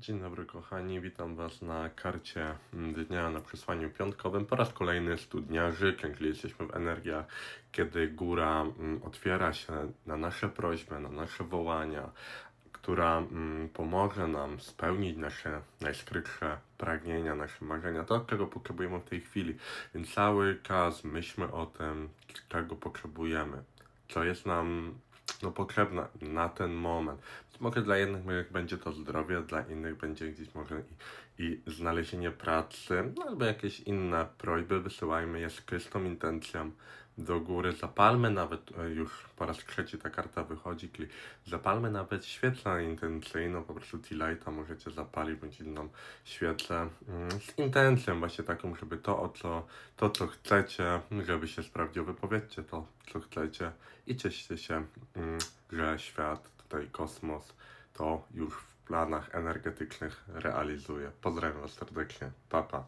Dzień dobry kochani, witam Was na karcie dnia na przesłaniu piątkowym. Po raz kolejny studniarzy, czyli jesteśmy w energiach, kiedy góra mm, otwiera się na nasze prośby, na nasze wołania, która mm, pomoże nam spełnić nasze najskrytsze pragnienia, nasze marzenia, to czego potrzebujemy w tej chwili. Więc cały czas myślmy o tym, czego potrzebujemy, co jest nam no, potrzebne na ten moment. Być może dla jednych będzie to zdrowie, dla innych będzie gdzieś może i, i znalezienie pracy, no, albo jakieś inne prośby. Wysyłajmy je z czystą intencją do góry. Zapalmy nawet, e, już po raz trzeci ta karta wychodzi, czyli zapalmy nawet świecę intencyjną, po prostu T-Lighta możecie zapalić bądź inną świecę mm, z intencją właśnie taką, żeby to, o co, to co chcecie, żeby się sprawdziło. Wypowiedzcie to, co chcecie i cieszcie się, mm, że świat, tutaj kosmos, to już w planach energetycznych realizuje. Pozdrawiam serdecznie. Pa, pa.